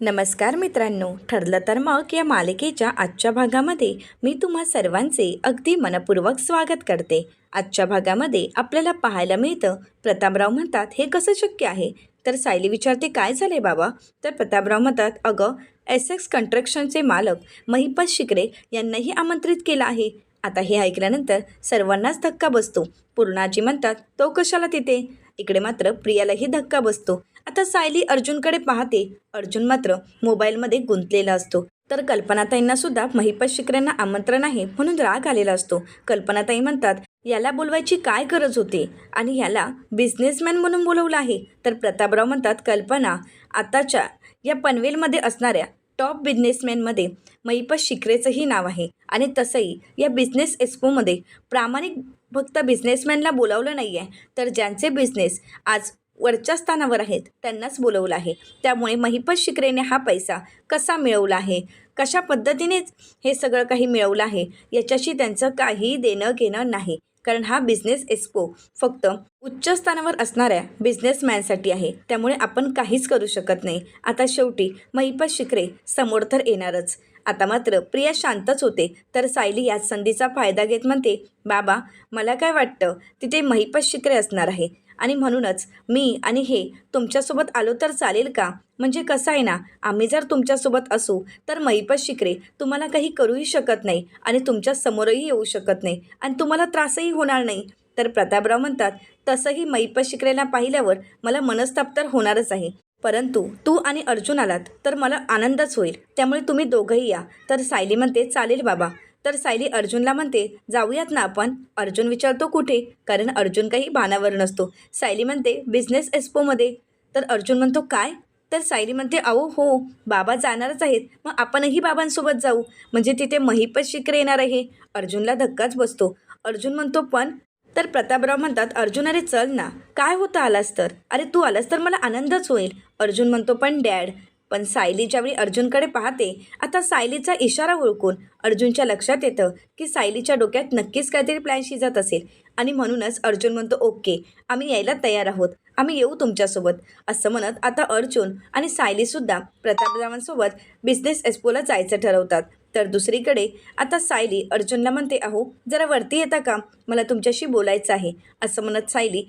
नमस्कार मित्रांनो ठरलं तर मग या मालिकेच्या आजच्या भागामध्ये मी तुम्हा सर्वांचे अगदी मनपूर्वक स्वागत करते. आजच्या भागामध्ये आपल्याला पाहायला मिळतं प्रतापराव म्हणतात हे कसं शक्य आहे? तर सायली विचारते काय झाले बाबा? तर प्रतापराव म्हणतात अगं एस एक्स कंस्ट्रक्शनचे मालक महिपत शिकरे यांनाही आमंत्रित केलं आहे. आता हे ऐकल्यानंतर सर्वांनाच धक्का बसतो. पूर्णाजी म्हणतात तो कशाला तिथे? इकडे मात्र प्रियालाही धक्का बसतो. आता सायली अर्जुनकडे पाहते. अर्जुन मात्र मोबाईलमध्ये गुंतलेला असतो. तर कल्पनाताईंना सुद्धा महिपत शिकऱ्यांना आमंत्रण आहे म्हणून राग आलेला असतो. कल्पनाताई म्हणतात याला बोलवायची काय गरज होती? आणि याला बिझनेसमॅन म्हणून बोलवलं आहे. तर प्रतापराव म्हणतात कल्पना आताच्या या पनवेलमध्ये असणाऱ्या टॉप बिझनेसमॅनमध्ये महिपत शिकरेचंही नाव आहे. आणि तसंही या बिझनेस एक्स्पोमध्ये प्रामाणिक फक्त बिझनेसमॅनला बोलावलं नाही आहे तर ज्यांचे बिझनेस आज वरच्या स्थानावर आहेत त्यांनाच बोलवलं आहे. त्यामुळे महिपत शिकरेने हा पैसा कसा मिळवला आहे? कशा पद्धतीनेच हे सगळं काही मिळवलं आहे? याच्याशी त्यांचं काही देणं घेणं नाही. कारण हा बिझनेस एक्स्पो फक्त उच्च स्थानावर असणाऱ्या बिझनेसमॅनसाठी आहे. त्यामुळे आपण काहीच करू शकत नाही. आता शेवटी महिपत शिकरे समोर तर येणारच. आता मात्र प्रिया शांतच होते. तर सायली याच संधीचा फायदा घेत म्हणते बाबा मला काय वाटतं? तिथे महिपत शिकरे असणार आहे. आणि म्हणूनच मी आणि हे तुमच्यासोबत आलो तर चालेल का? म्हणजे कसं आहे ना आम्ही जर तुमच्यासोबत असू तर महिपत शिकरे तुम्हाला काही करूही शकत नाही आणि तुमच्या समोरही येऊ शकत नाही आणि तुम्हाला त्रासही होणार नाही. तर प्रतापराव म्हणतात तसंही मैप शिकरेला पाहिल्यावर मला मनस्ताप तर होणारच आहे. परंतु तू आणि अर्जुन आलात तर मला आनंदच होईल. त्यामुळे तुम्ही दोघंही या. तर सायली म्हणते चालेल बाबा. तर सायली अर्जुनला म्हणते जाऊयात ना आपण? अर्जुन विचारतो कुठे? कारण अर्जुन काही भानावर नसतो. सायली म्हणते बिझनेस एक्स्पोमध्ये. तर अर्जुन म्हणतो काय? तर सायली म्हणते अहो हो बाबा जाणारच आहेत. मग आपणही बाबांसोबत जाऊ. म्हणजे तिथे महिपत शिकरे येणार आहे. अर्जुनला धक्काच बसतो. अर्जुन म्हणतो पण तर प्रतापराव म्हणतात अर्जुन अरे चल ना. काय होतं आलास तर? अरे तू आलास तर मला आनंदच होईल. अर्जुन म्हणतो पण डॅड पण सायली ज्यावेळी अर्जुनकडे पाहते आता सायलीचा इशारा ओळखून अर्जुनच्या लक्षात येतं की सायलीच्या डोक्यात नक्कीच काहीतरी प्लॅन शिजत असेल. आणि म्हणूनच अर्जुन म्हणतो ओके आम्ही यायला तयार आहोत. आम्ही येऊ तुमच्यासोबत. असं म्हणत आता अर्जुन आणि सायलीसुद्धा प्रतापरावांसोबत बिझनेस एस्पोला जायचं ठरवतात. तर दुसरीकडे आता सायली अर्जुनला म्हणते अहो जरा वरती येता का? मला तुमच्याशी बोलायचं आहे. असं म्हणत सायली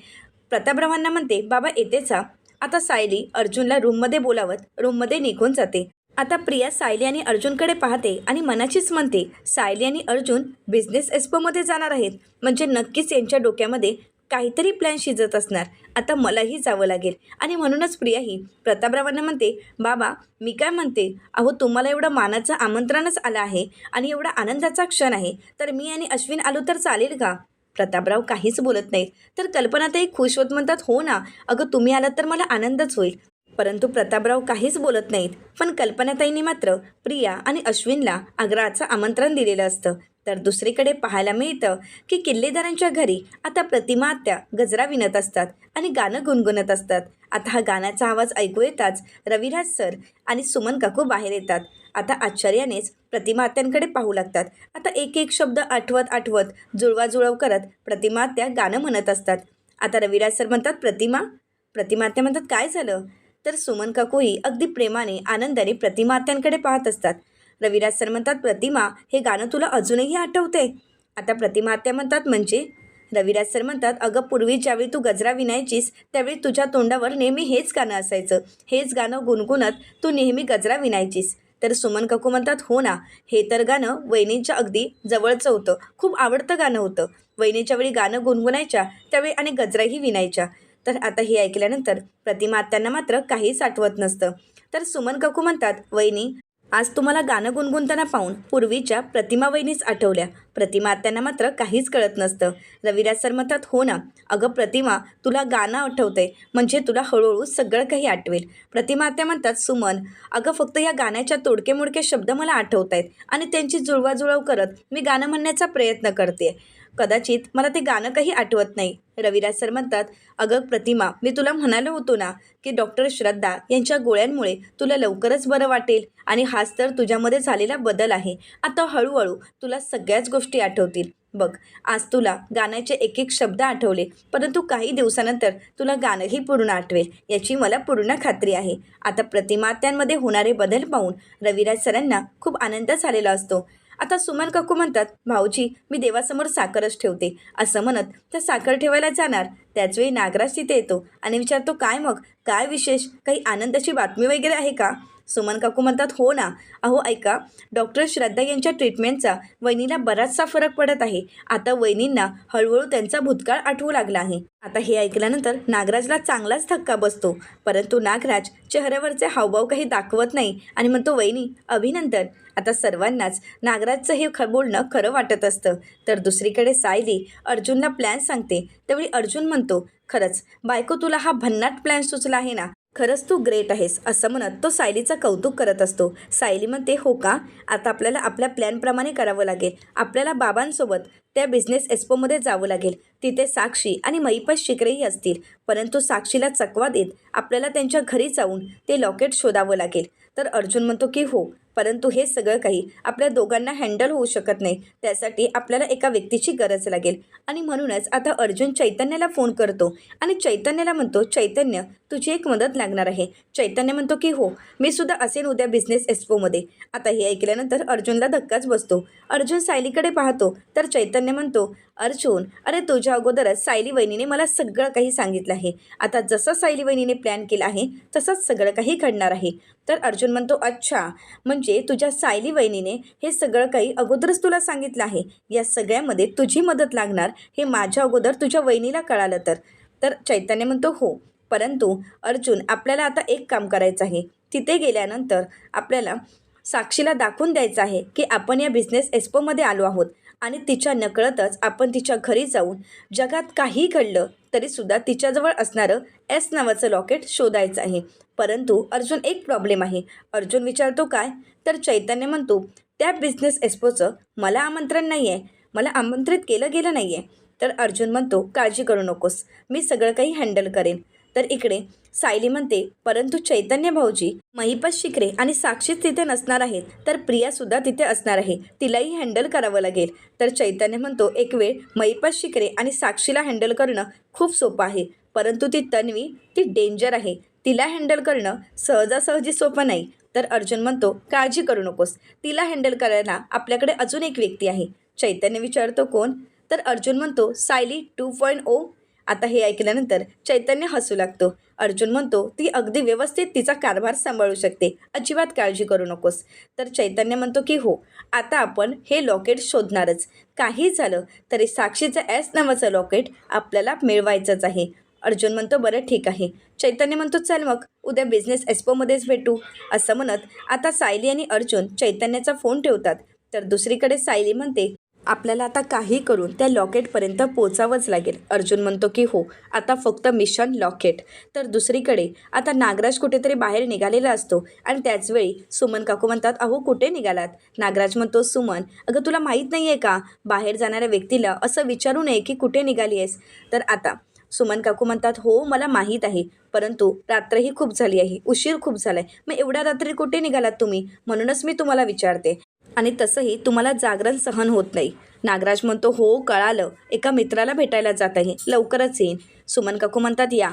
प्रतापरावांना म्हणते बाबा येतेचा आता सायली अर्जुनला रूममध्ये बोलावत रूममध्ये निघून जाते. आता प्रिया सायली आणि अर्जुनकडे पाहते आणि मनाचीच म्हणते सायली आणि अर्जुन बिझनेस एक्स्पोमध्ये जाणार आहेत. म्हणजे नक्कीच यांच्या डोक्यामध्ये काहीतरी प्लॅन शिजत असणार. आता मलाही जावं लागेल. आणि म्हणूनच प्रियाही प्रतापरावांना म्हणते बाबा मी काय म्हणते? अहो तुम्हाला एवढं मानाचं आमंत्रणच आलं आहे आणि एवढा आनंदाचा क्षण आहे. तर मी आणि अश्विन आलो तर चालेल का? प्रतापराव काहीच बोलत नाहीत. तर कल्पनाताई खुश होत म्हणतात हो ना. अगं तुम्ही आलात तर मला आनंदच होईल. परंतु प्रतापराव काहीच बोलत नाहीत. पण कल्पनाताईंनी मात्र प्रिया आणि अश्विनला आग्रहाचं आमंत्रण दिलेलं असतं. तर दुसरीकडे पाहायला मिळतं की किल्लेदारांच्या घरी आता प्रतिमा आत्या गजरा विणत असतात आणि गाणं गुणगुणत असतात. आता हा गाण्याचा आवाज ऐकू येताच रविराज सर आणि सुमन काकू बाहेर येतात. आता आश्चर्यानेच प्रतिमा आत्यांकडे पाहू लागतात. आता एक एक शब्द आठवत आठवत जुळवाजुळव करत प्रतिमा आत्या गाणं म्हणत असतात. आता रविराज सर म्हणतात प्रतिमा प्रतिमा आत्या म्हणतात काय झालं? तर सुमन काकूही अगदी प्रेमाने आनंदाने प्रतिमा आत्यांकडे पाहत असतात. रविराज सर म्हणतात प्रतिमा हे गाणं तुला अजूनही आठवते आता प्रतिमा आत्या म्हणतात म्हणजे? रविराज सर म्हणतात अगं पूर्वी ज्यावेळी तू गजरा विणायचीस त्यावेळी तुझ्या तोंडावर नेहमी हेच गाणं असायचं. हेच गाणं गुणगुणत तू नेहमी गजरा विणायचीस. तर सुमन काकू म्हणतात हो ना हे तर गाणं वहिनींच्या अगदी जवळचं होतं. खूप आवडतं गाणं होतं. वहिनीच्या वेळी गाणं गुणगुणायच्या त्यावेळी आणि गजराही विणायच्या. तर आता हे ऐकल्यानंतर प्रतिमा आत्यांना मात्र काहीच आठवत नसतं. तर सुमन काकू म्हणतात वहिनी आज तुम्हाला गाणं गुणगुणताना पाहून पूर्वीच्या प्रतिमा वहिनीच आठवल्या. प्रतिमा आत्यांना मात्र काहीच कळत नसतं. रविराज सर म्हणतात हो ना अगं प्रतिमा तुला गाणं आठवतंय. म्हणजे तुला हळूहळू सगळं काही आठवेल. प्रतिमा आत्या म्हणतात सुमन अगं फक्त या गाण्याच्या तोडके मोडके शब्द मला आठवत आहेत आणि त्यांची जुळवाजुळव करत मी गाणं म्हणण्याचा प्रयत्न करते कदाचित मला ते गाणं काही आठवत नाही. रविराज सर म्हणतात अगं प्रतिमा मी तुला म्हणालो होतो ना की डॉक्टर श्रद्धा यांच्या गोळ्यांमुळे तुला लवकरच बरं वाटेल आणि हाच तर तुझ्यामध्ये झालेला बदल आहे. आता हळूहळू तुला सगळ्याच गोष्टी आठवतील. बघ आज तुला गाण्याचे एक एक शब्द आठवले परंतु काही दिवसानंतर तुला गाणंही पूर्ण आठवेल याची मला पूर्ण खात्री आहे. आता प्रतिमात्यांमध्ये होणारे बदल पाहून रविराज सरांना खूप आनंद झालेला असतो. आता सुमन काकू म्हणतात भाऊजी मी देवासमोर साखरच ठेवते. असं म्हणत त्या साखर ठेवायला जाणार. त्याचवेळी नागराज तिथे येतो आणि विचारतो काय मग? काय विशेष? काही आनंदाची बातमी वगैरे आहे का? सुमन काकू म्हणतात हो ना. अहो ऐका. डॉक्टर श्रद्धा यांच्या ट्रीटमेंटचा वहिनीला बराचसा फरक पडत आहे. आता वहिनींना हळूहळू त्यांचा भूतकाळ आठवू लागला आहे. आता हे ऐकल्यानंतर नागराजला चांगलाच धक्का बसतो. परंतु नागराज चेहऱ्यावरचे हावभाव काही दाखवत नाही आणि म्हणतो वहिनी अभिनंदन. आता सर्वांनाच नागराजचं हे ख बोलणं खरं वाटत असतं. तर दुसरीकडे सायली अर्जुनला प्लॅन सांगते. त्यावेळी अर्जुन म्हणतो खरंच बायको तुला हा भन्नाट प्लॅन सुचला आहे ना? खरंच तू ग्रेट आहेस असं म्हणत तो सायलीचं कौतुक करत असतो. सायली म्हणते हो का? आता आपल्याला आपल्या प्लॅनप्रमाणे करावं लागेल. आपल्याला बाबांसोबत त्या बिझनेस एक्स्पोमध्ये जावं लागेल. तिथे साक्षी आणि महिपत शिकरेही असतील. परंतु साक्षीला चकवा देत आपल्याला त्यांच्या घरी जाऊन ते लॉकेट शोधावं लागेल. तर अर्जुन म्हणतो की हो परंतु हे सगळं काही आपल्या दोघांना हँडल होऊ शकत नाही. त्यासाठी आपल्याला एका व्यक्तीची गरज लागेल. आणि म्हणूनच आता अर्जुन चैतन्याला फोन करतो. आणि चैतन्याला म्हणतो चैतन्य तुझी एक मदत लागणार आहे. चैतन्य म्हणतो की हो मी सुद्धा असेन उद्या बिझनेस एक्स्पोमध्ये आता हे ऐकल्यानंतर अर्जुनला धक्काच बसतो. अर्जुन सायलीकडे पाहतो. तर चैतन्य म्हणतो अर्जुन अरे तुझ्या अगोदरच सायली वहिनीने मला सगळं काही सांगितलं आहे. आता जसं सायली वहिनीने प्लॅन केला आहे तसंच सगळं काही घडणार आहे. तर अर्जुन म्हणतो अच्छा म्हणजे तुझ्या सायली वहिनीने हे सगळं काही अगोदरच तुला सांगितलं आहे. या सगळ्यामध्ये तुझी मदत लागणार हे माझ्या अगोदर तुझ्या वहिनीला कळालं तर. तर चैतन्य म्हणतो हो परंतु अर्जुन आपल्याला आता एक काम करायचं आहे. तिथे गेल्यानंतर आपल्याला साक्षीला दाखवून द्यायचं आहे की आपण या बिझनेस एक्स्पोमध्ये आलो आहोत आणि तिच्या नकळतच आपण तिच्या घरी जाऊन जगात काही घडलं तरीसुद्धा तिच्याजवळ असणारं एस नावाचं लॉकेट शोधायचं आहे. परंतु अर्जुन एक प्रॉब्लेम आहे. अर्जुन विचारतो काय? तर चैतन्य म्हणतो त्या बिझनेस एक्स्पोचं मला आमंत्रण नाही आहे मला आमंत्रित केलं गेलं नाही आहे तर अर्जुन म्हणतो काळजी करू नकोस. मी सगळं काही हँडल करेन. तर इकडे सायली म्हणते परंतु चैतन्य भाऊजी महिपत शिकरे आणि साक्षीच तिथे नसणार आहेत तर प्रियासुद्धा तिथे असणार आहे. तिलाही हँडल करावं लागेल. तर चैतन्य म्हणतो एक वेळ महिपत शिकरे आणि साक्षीला हँडल करणं खूप सोपं आहे परंतु ती तन्वी ती डेंजर आहे. तिला हँडल करणं सहजासहजी सोपं नाही. तर अर्जुन म्हणतो काळजी करू नकोस. तिला हँडल करायला आपल्याकडे अजून एक व्यक्ती आहे. चैतन्य विचारतो कोण? तर अर्जुन म्हणतो सायली टू पॉईंट ओ आता हे ऐकल्यानंतर चैतन्य हसू लागतो. अर्जुन म्हणतो ती अगदी व्यवस्थित तिचा कारभार सांभाळू शकते. अजिबात काळजी करू नकोस. तर चैतन्य म्हणतो की हो आता आपण हे लॉकेट शोधणारच. काही झालं तरी साक्षीचं एस नावाचं लॉकेट आपल्याला मिळवायचंच आहे. अर्जुन म्हणतो बरं ठीक आहे. चैतन्य म्हणतो चल मग उद्या बिझनेस एक्स्पोमध्येच भेटू. असं म्हणत आता सायली आणि अर्जुन चैतन्याचा फोन ठेवतात. तर दुसरीकडे सायली म्हणते आपल्याला आता काही करून त्या लॉकेटपर्यंत पोचावंच लागेल. अर्जुन म्हणतो की हो आता फक्त मिशन लॉकेट. तर दुसरीकडे आता नागराज कुठेतरी बाहेर निघालेला असतो आणि त्याचवेळी सुमन काकू म्हणतात अहो कुठे निघालात? नागराज म्हणतो सुमन अगं तुला माहीत नाही आहे का? बाहेर जाणाऱ्या व्यक्तीला असं विचारू नये की कुठे निघाली आहेस तर आता सुमन काकू म्हणतात हो मला माहीत आहे परंतु रात्रही खूप झाली आहे उशीर खूप झाला आहे मग एवढ्या रात्री कुठे निघालात तुम्ही? म्हणूनच मी तुम्हाला विचारते. आणि तसंही तुम्हाला जागरण सहन होत नाही. नागराज म्हणतो हो कळालं. एका मित्राला भेटायला जात आहे लवकरच येईन. सुमन काकू म्हणतात या.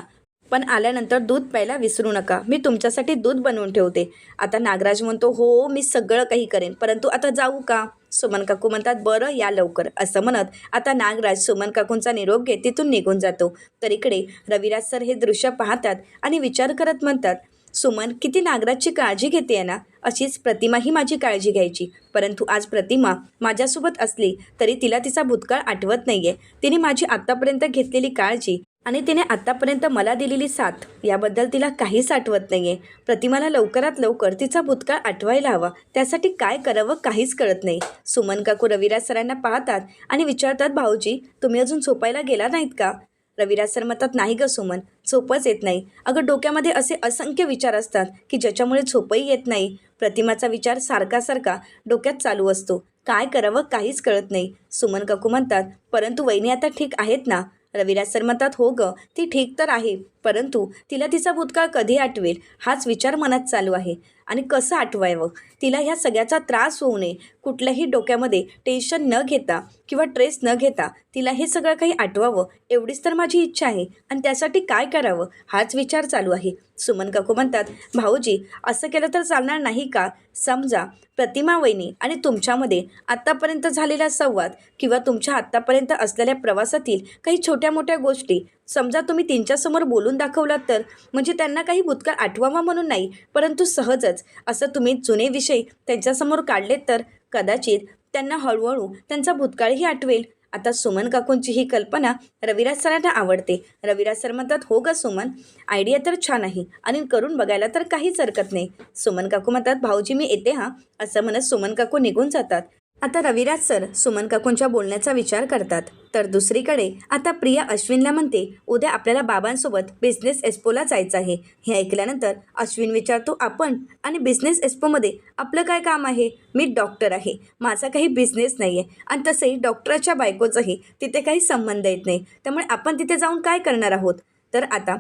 पण आल्यानंतर दूध प्यायला विसरू नका. मी तुमच्यासाठी दूध बनवून ठेवते. आता नागराज म्हणतो हो मी सगळं काही करेन. परंतु आता जाऊ का? सुमन काकू म्हणतात बरं या लवकर. असं म्हणत आता नागराज सुमन काकूंचा निरोप घेत तिथून निघून जातो. तर इकडे रविराज सर हे दृश्य पाहतात आणि विचार करत म्हणतात सुमन किती नागराजची काळजी घेते ना? अशीच प्रतिमाही माझी काळजी घ्यायची. परंतु आज प्रतिमा माझ्यासोबत असली तरी तिला तिचा भूतकाळ आठवत नाही आहे तिने माझी आत्तापर्यंत घेतलेली काळजी आणि तिने आत्तापर्यंत मला दिलेली साथ याबद्दल तिला काहीच आठवत नाही आहे प्रतिमाला लवकरात लवकर तिचा भूतकाळ आठवायला हवा. त्यासाठी काय करावं काहीच कळत नाही. सुमन काकू रविराज सरांना पाहतात आणि विचारतात भाऊजी तुम्ही अजून झोपायला गेला नाहीत का? रविराज सर म्हणतात नाही ग सुमन झोपच येत नाही. अगं डोक्यामध्ये असे असंख्य विचार असतात की ज्याच्यामुळे झोपही येत नाही. प्रतिमाचा विचार सारखा सारखा डोक्यात चालू असतो. काय करावं काहीच कळत नाही. सुमन काकू म्हणतात परंतु वहिनी आता ठीक आहेत ना? रविराज सर म्हणतात हो ग ती ठीक तर आहे. परंतु तिला तिचा भूतकाळ कधी आठवेल हाच विचार मनात चालू आहे. आणि कसं आठवावं? तिला ह्या सगळ्याचा त्रास होऊ नये. कुठल्याही डोक्यामध्ये टेन्शन न घेता किंवा ट्रेस न घेता तिला हे सगळं काही आठवावं एवढीच तर माझी इच्छा आहे. आणि त्यासाठी काय करावं? हाच विचार चालू आहे. सुमन काकू म्हणतात भाऊजी असं केलं तर चालणार नाही का? समजा प्रतिमा वहिनी आणि तुमच्यामध्ये आत्तापर्यंत झालेला संवाद किंवा तुमच्या आत्तापर्यंत असलेल्या प्रवासातील काही छोट्या मोठ्या गोष्टी समजा तुम्ही त्यांच्यासमोर बोलून दाखवलात तर म्हणजे त्यांना काही भूतकाळ आठवावा म्हणून नाही परंतु सहजच असं तुम्ही जुने विषय त्यांच्यासमोर काढलेत तर कदाचित त्यांना हळूहळू त्यांचा भूतकाळही आठवेल. आता सुमन काकूंची ही कल्पना रविराज सरांना आवडते. रविराज सर म्हणतात हो ग सुमन आयडिया तर छान आहे आणि करून बघायला तर काहीच हरकत नाही. सुमन काकू म्हणतात भाऊजी मी येते हां. असं म्हणत सुमन काकू निघून जातात. आता रविराज सर सुमन काकूंच्या बोलण्याचा विचार करतात. तर दुसरीकडे आता प्रिया अश्विनला म्हणते उद्या आपल्याला बाबांसोबत बिझनेस एस्पोला जायचं आहे. हे ऐकल्यानंतर अश्विन विचारतो आपण आणि बिझनेस एस्पोमध्ये आपलं काय काम आहे? मी डॉक्टर आहे. माझा काही बिझनेस नाही आहे आणि तसंही डॉक्टराच्या बायकोचाही तिथे काही संबंध येत नाही. त्यामुळे आपण तिथे जाऊन काय करणार आहोत? तर आता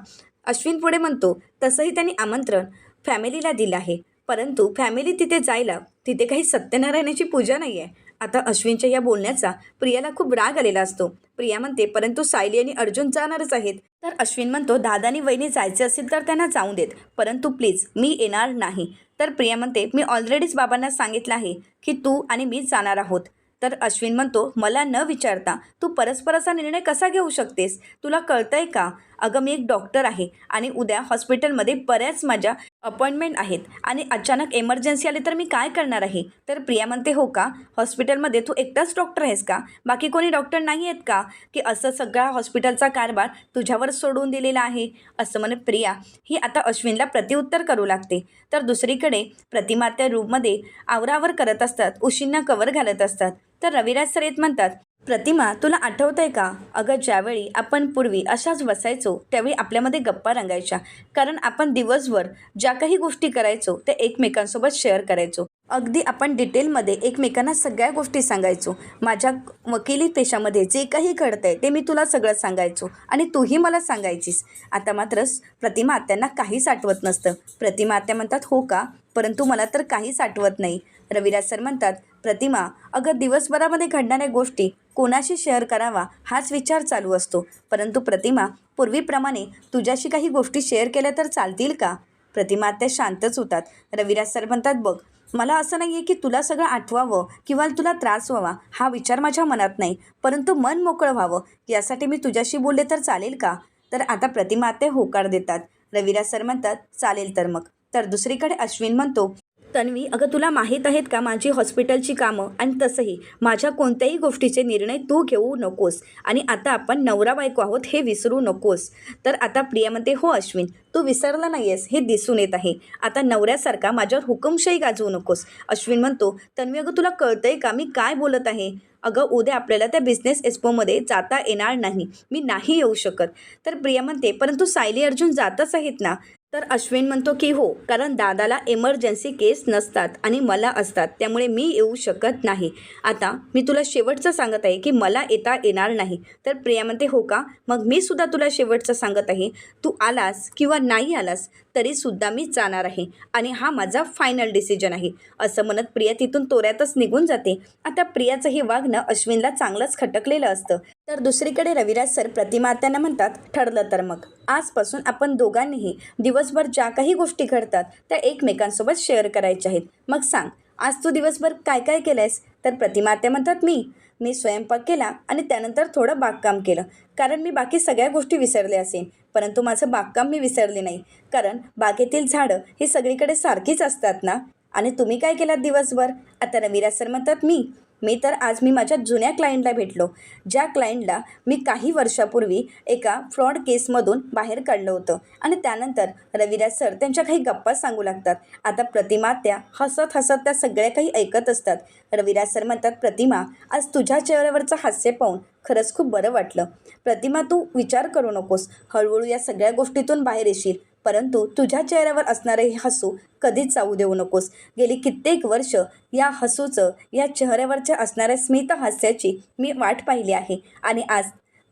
अश्विन पुढे म्हणतो तसंही त्यांनी आमंत्रण फॅमिलीला दिलं आहे. परंतु फॅमिली तिथे जायला तिथे काही सत्यनारायणाची पूजा नाही आहे आता अश्विनच्या या बोलण्याचा प्रियाला खूप राग आलेला असतो. प्रिया म्हणते परंतु सायली आणि अर्जुन जाणारच आहेत. तर अश्विन म्हणतो दादा आणि वहिनी जायचे असेल तर त्यांना जाऊन देत. परंतु प्लीज मी येणार नाही. तर प्रिया म्हणते मी ऑलरेडीच बाबांना सांगितलं आहे की तू आणि मी जाणार आहोत. तर अश्विन म्हणतो मला न विचारता तू परस्पराचा निर्णय कसा घेऊ शकतेस? तुला कळतंय का? अगं मी एक डॉक्टर आहे आणि उद्या हॉस्पिटलमध्ये बऱ्याच माझ्या अपॉइंटमेंट आहेत आणि अचानक एमर्जन्सी आली तर मी काय करणार आहे? तर प्रिया म्हणते हो का? हॉस्पिटलमध्ये तू एकटाच डॉक्टर आहेस का? बाकी कोणी डॉक्टर नाही आहेत का? की असं सगळा हॉस्पिटलचा कारभार तुझ्यावर सोडून दिलेला आहे? असं म्हणत प्रिया. ही आता अश्विनला प्रतिउत्तर करू लागते. तर दुसरीकडे प्रतिमा त्या रूममध्ये आवरावर करत असतात उशींना कवर घालत असतात. तर रविराज सर येत म्हणतात प्रतिमा तुला आठवतं आहे का? अगं ज्यावेळी आपण पूर्वी अशाच बसायचो त्यावेळी आपल्यामध्ये गप्पा रंगायच्या. कारण आपण दिवसभर ज्या काही गोष्टी करायचो त्या एकमेकांसोबत शेअर करायचो. अगदी आपण डिटेलमध्ये एकमेकांना सगळ्या गोष्टी सांगायचो. माझ्या वकिली पेशामध्ये जे काही घडतं आहे ते मी तुला सगळं सांगायचो आणि तूही मला सांगायचीस. आता मात्र प्रतिमा आत्यांना काहीच आठवत नसतं. प्रतिमा आत्या म्हणतात हो का? परंतु मला तर काहीच आठवत नाही. रविराज सर म्हणतात प्रतिमा अगं दिवसभरामध्ये घडणाऱ्या गोष्टी कोणाशी शेअर करावा हाच विचार चालू असतो. परंतु प्रतिमा पूर्वीप्रमाणे तुझ्याशी काही गोष्टी शेअर केल्या तर चालतील का? प्रतिमा त्या शांतच होतात. रविराज सर म्हणतात बघ मला असं नाही आहे की तुला सगळं आठवावं किंवा तुला त्रास व्हावा हा विचार माझ्या मनात नाही. परंतु मन मोकळं व्हावं यासाठी मी तुझ्याशी बोलले तर चालेल का? तर आता प्रतिमा ते होकार देतात. रविराज सर म्हणतात चालेल तर मग. तर दुसरीकडे अश्विन म्हणतो तन्वी अगं तुला माहीत आहेत का माझी हॉस्पिटलची कामं? आणि तसंही माझ्या कोणत्याही गोष्टीचे निर्णय तू घेऊ नकोस. आणि आता आपण नवरा बायको आहोत हे विसरू नकोस. तर आता प्रिया म्हणते हो अश्विन. तू विसरला नाही आहेस हे दिसून येत आहे. आता नवऱ्यासारखा माझ्यावर हुकुमशाही गाजवू नकोस. अश्विन म्हणतो तन्वी अगं तुला कळतंय का? मी काय बोलत आहे? अगं उद्या आपल्याला त्या बिझनेस एक्स्पोमध्ये जाता येणार नाही. मी नाही येऊ शकत. तर प्रिया म्हणते परंतु सायली अर्जुन जातच आहेत ना? तर अश्विन म्हणतो की हो कारण दादाला इमर्जन्सी केस नसतात आणि मला असतात त्यामुळे मी येऊ शकत नाही. आता मी तुला शेवटचं सांगत आहे की मला येता येणार नाही. तर प्रिया म्हणते हो का? मग मी सुद्धा तुला शेवटचं सांगत आहे. तू आलास किंवा नाही आलास तरीसुद्धा मी जाणार आहे आणि हा माझा फायनल डिसिजन आहे. असं म्हणत प्रिया तिथून तोऱ्यातच निघून जाते. आता प्रियाचं हे वागणं अश्विनला चांगलंच खटकलेलं असतं. तर दुसरीकडे रविराज सर प्रतिमा त्यांना म्हणतात ठरलं तर मग. आजपासून आपण दोघांनीही दिवसभर ज्या काही गोष्टी घडतात त्या एकमेकांसोबत शेअर करायच्या आहेत. मग सांग आज तू दिवसभर काय काय केलं आहेस तर प्रतिमा त्या म्हणतात मी मी स्वयंपाक केला आणि त्यानंतर थोडं बागकाम केलं. कारण मी बाकी सगळ्या गोष्टी विसरले असेन. परंतु माझं बागकाम मी विसरले नाही. कारण बागेतील झाडं ही सगळीकडे सारखीच असतात ना? आणि तुम्ही काय केलात दिवसभर? आता रविराज सर म्हणतात मी मी तर आज मी माझ्या जुन्या क्लायंटला भेटलो. ज्या क्लायंटला मी काही वर्षापूर्वी एका फ्रॉड केसमधून बाहेर काढलं होतं. आणि त्यानंतर रविराज सर त्यांच्या काही गप्पा सांगू लागतात. आता प्रतिमा त्या हसत हसत त्या सगळ्या काही ऐकत असतात. रविराज सर म्हणतात प्रतिमा आज तुझ्या चेहऱ्यावरचं हास्य पाहून खरंच खूप बरं वाटलं. प्रतिमा तू विचार करू नकोस. हळूहळू या सगळ्या गोष्टीतून बाहेर येशील. परंतु तुझ्या चेहऱ्यावर असणारे हे हसू कधीच जाऊ देऊ नकोस. गेली कित्येक वर्ष या हसूचं या चेहऱ्यावरच्या असणाऱ्या स्मित हास्याची मी वाट पाहिली आहे. आणि आज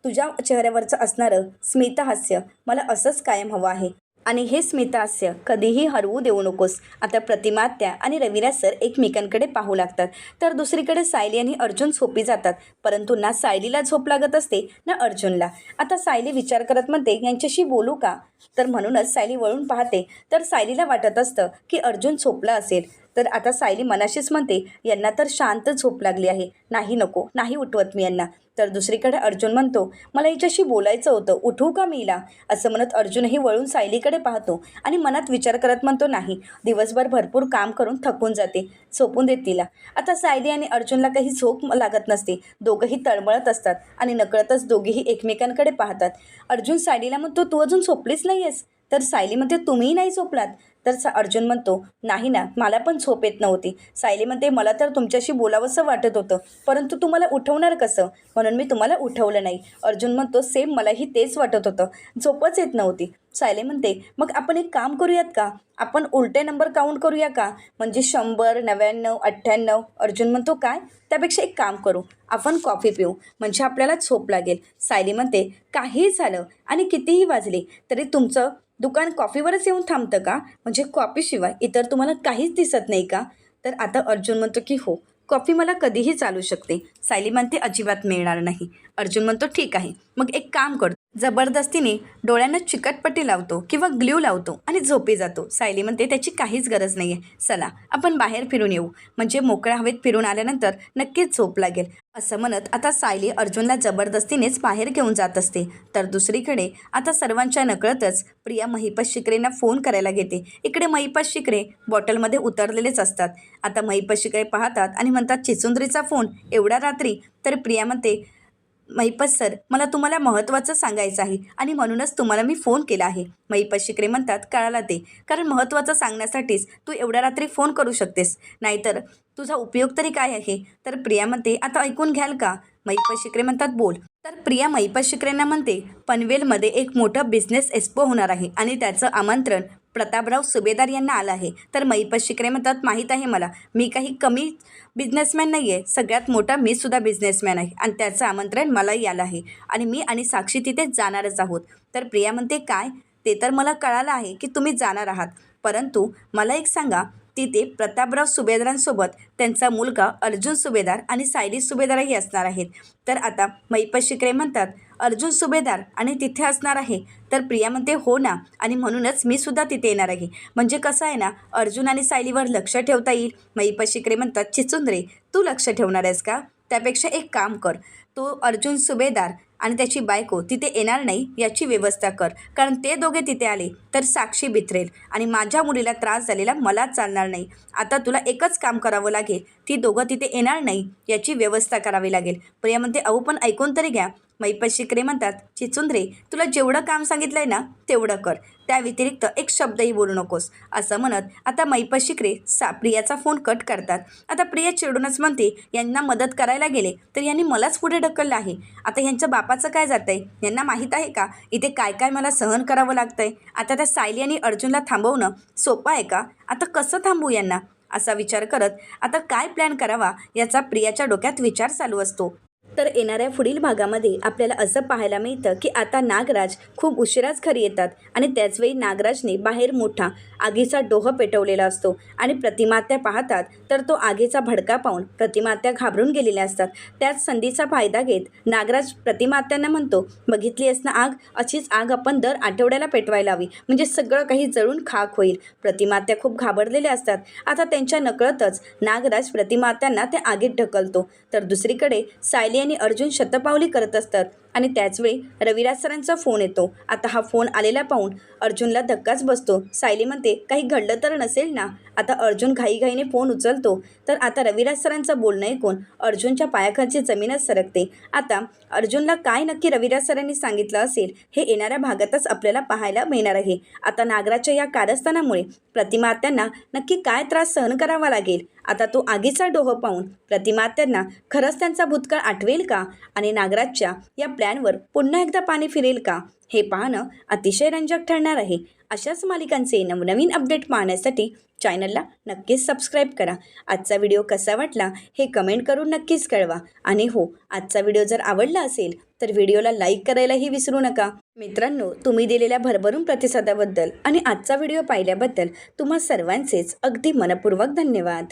तुझ्या चेहऱ्यावरचं असणारं स्मित हास्य मला असंच कायम हवं आहे. आणि हे स्मितहास्य कधीही हरवू देऊ नकोस. आता प्रतिमात्या आणि रवीना सर एकमेकांकडे पाहू लागतात. तर दुसरीकडे सायली आणि अर्जुन झोपी जातात. परंतु ना सायलीला झोप लागत असते ना अर्जुनला. आता सायली विचार करत म्हणते यांच्याशी बोलू का? तर म्हणूनच सायली वळून पाहते. तर सायलीला वाटत असतं की अर्जुन झोपला असेल. तर आता सायली मनाशीच म्हणते यांना तर शांत झोप लागली आहे. नाही नको नाही उठवत मी यांना. तर दुसरीकडे अर्जुन म्हणतो मला हिच्याशी बोलायचं होतं उठवू का मी हिला? असं म्हणत अर्जुनही वळून सायलीकडे पाहतो आणि मनात विचार करत म्हणतो नाही दिवसभर भरपूर काम करून थकून जाते झोपून देत तिला. आता सायली आणि अर्जुनला काही झोप लागत नसते दोघंही तळमळत असतात आणि नकळतच दोघेही एकमेकांकडे पाहतात. अर्जुन सायलीला म्हणतो तू अजून झोपलीच नाही आहेस तर सायली म्हणते तुम्हीही नाही झोपलात? तर सा अर्जुन म्हणतो नाही ना मला पण झोप येत नव्हती. सायली म्हणते मला तर तुमच्याशी बोलावंसं वाटत होतं परंतु तुम्हाला उठवणार कसं? म्हणून मी तुम्हाला उठवलं नाही. अर्जुन म्हणतो सेम मलाही तेच वाटत होतं. झोपच येत नव्हती. सायली म्हणते मग आपण एक काम करूयात का? आपण उलटे नंबर काउंट करूया का? म्हणजे शंभर नव्याण्णव अठ्ठ्याण्णव अर्जुन म्हणतो काय? त्यापेक्षा एक काम करू आपण कॉफी पिऊ म्हणजे आपल्याला झोप लागेल. सायली म्हणते काहीही झालं? आणि कितीही वाजले तरी तुमचं दुकान कॉफीवरच येऊन थांबतं का? म्हणजे कॉफीशिवाय इतर तुम्हाला काहीच दिसत नाही का? तर आता अर्जुन म्हणतो की हो कॉफी मला कधीही चालू शकते. सायली म्हणते अजिबात मिळणार नाही. अर्जुन म्हणतो ठीक आहे मग एक काम कर जबरदस्तीने डोळ्यांना चिकटपट्टी लावतो किंवा ग्ल्यू लावतो आणि झोपी जातो. सायली म्हणते त्याची काहीच गरज नाही आहे चला आपण बाहेर फिरून येऊ. म्हणजे मोकळ्या हवेत फिरून आल्यानंतर नक्कीच झोप लागेल. असं म्हणत आता सायली अर्जुनला जबरदस्तीनेच बाहेर घेऊन जात असते. तर दुसरीकडे आता सर्वांच्या नकळतच प्रिया महिपास शिकरेंना फोन करायला घेते. इकडे महिपास शिकरे बॉटलमध्ये उतरलेलेच असतात. आता महिपास शिकरे पाहतात आणि म्हणतात चिचुंद्रीचा फोन एवढ्या रात्री? तर प्रिया म्हणते महिपत सर मला तुम्हाला महत्त्वाचं सांगायचं आहे आणि म्हणूनच तुम्हाला मी फोन केला आहे. महिपत शिकरे म्हणतात कळाला ते. कारण महत्त्वाचं सांगण्यासाठीच तू एवढ्या रात्री फोन करू शकतेस. नाहीतर तुझा उपयोग तरी काय आहे? तर प्रिया म्हणते आता ऐकून घ्याल का? महिपत शिकरे म्हणतात बोल. तर प्रिया महिपत शिकरेंना म्हणते पनवेलमध्ये एक मोठं बिझनेस एक्स्पो होणार आहे आणि त्याचं आमंत्रण प्रतापराव सुभेदार यांना आलं आहे. तर महिपत शिकरे म्हणतात माहीत आहे मला मी काही कमी बिझनेसमॅन नाही आहे सगळ्यात मोठा मी सुद्धा बिझनेसमॅन आहे. आणि त्याचं आमंत्रण मलाही आलं आहे. आणि मी आणि साक्षी तिथे जाणारच आहोत. तर प्रिया म्हणते काय? ते तर मला कळालं आहे की तुम्ही जाणार आहात. परंतु मला एक सांगा तिथे प्रतापराव सुभेदारांसोबत त्यांचा मुलगा अर्जुन सुभेदार आणि सायली सुभेदारही असणार आहेत. तर आता मैपत शिकरे म्हणतात अर्जुन सुभेदार आणि तिथे असणार आहे. तर प्रिया म्हणते हो ना. आणि म्हणूनच मी सुद्धा तिथे येणार आहे. म्हणजे कसं आहे ना अर्जुन आणि सायलीवर लक्ष ठेवता येईल. मैपत शिकरे म्हणतात चिचुंद्रे तू लक्ष ठेवणार आहेस का? त्यापेक्षा एक काम कर. तो अर्जुन सुभेदार आणि त्याची बायको तिथे येणार नाही याची व्यवस्था कर. कारण ते दोघे तिथे आले तर साक्षी बिथरेल आणि माझ्या मुलीला त्रास झालेला मला चालणार नाही. आता तुला एकच काम करावं लागेल. ती दोघं तिथे येणार नाही याची व्यवस्था करावी लागेल. प्रिया म्हणते अहो पण ऐकून तरी घ्या. मैपत शिकरे म्हणतात चिचुंद्रे तुला जेवढं काम सांगितलं आहे ना तेवढं कर. त्या व्यतिरिक्त एक शब्दही बोलू नकोस. असं म्हणत आता मैपत शिकरे सा प्रियाचा फोन कट करतात. आता प्रिया चिडूनच म्हणते यांना मदत करायला गेले तर यांनी मलाच पुढे ढकललं आहे. आता यांच्या बापाचं काय जातं आहे यांना माहीत आहे का? इथे काय काय मला सहन करावं लागतं आहे आता त्या सायली आणि अर्जुनला थांबवणं सोपं आहे का? आता कसं थांबवू यांना? असा विचार करत आता काय प्लॅन करावा याचा प्रियाच्या डोक्यात विचार चालू असतो. तर येणाऱ्या पुढील भागामध्ये आपल्याला असं पाहायला मिळतं की आता नागराज खूप उशिराच घरी येतात आणि त्याचवेळी नागराजने बाहेर मोठा आगीचा डोह पेटवलेला असतो आणि प्रतिमात्या पाहतात तर तो आगीचा भडका पाहून प्रतिमात्या घाबरून गेलेल्या असतात. त्याच संधीचा फायदा घेत नागराज प्रतिमात्यांना म्हणतो बघितली असं आग? अशीच आग आपण दर आठवड्याला पेटवायला हवी. म्हणजे सगळं काही जळून खाक होईल. प्रतिमात्या खूप घाबरलेल्या असतात. आता त्यांच्या नकळतच नागराज प्रतिमात्यांना त्या आगीत ढकलतो. तर दुसरीकडे सायली आणि अर्जुन शतपावली करत असतात. आणि त्याचवेळी रविराज सरांचा फोन येतो. आता हा फोन आलेला पाहून अर्जुनला धक्काच बसतो. सायली म्हणते काही घडलं तर नसेल ना? आता अर्जुन घाईघाईने फोन उचलतो. तर आता रविराज सरांचं बोलणं ऐकून अर्जुनच्या पायाखालची जमीनच सरकते. आता अर्जुनला काय नक्की रविराज सरांनी सांगितलं असेल हे येणाऱ्या भागातच आपल्याला पाहायला मिळणार आहे. आता नागराच्या या कारस्थानामुळे प्रतिमात्यांना नक्की काय त्रास सहन करावा लागेल? आता तो आगीचा डोह पाहून प्रतिमात्यांना खरंच त्यांचा भूतकाळ आठवेल का? आणि नागराजच्या या प्लॅनवर पुन्हा एकदा पाणी फिरेल का? हे पाहणं अतिशय रंजक ठरणार आहे. अशाच मालिकांचे नवनवीन अपडेट पाहण्यासाठी चॅनलला नक्कीच सबस्क्राईब करा. आजचा व्हिडिओ कसा वाटला हे कमेंट करून नक्कीच कळवा. आणि हो आजचा व्हिडिओ जर आवडला असेल तर व्हिडिओला लाईक करायलाही विसरू नका. मित्रांनो तुम्ही दिलेल्या भरभरून प्रतिसादाबद्दल आणि आजचा व्हिडिओ पाहिल्याबद्दल तुम्हा सर्वांचेच अगदी मनपूर्वक धन्यवाद.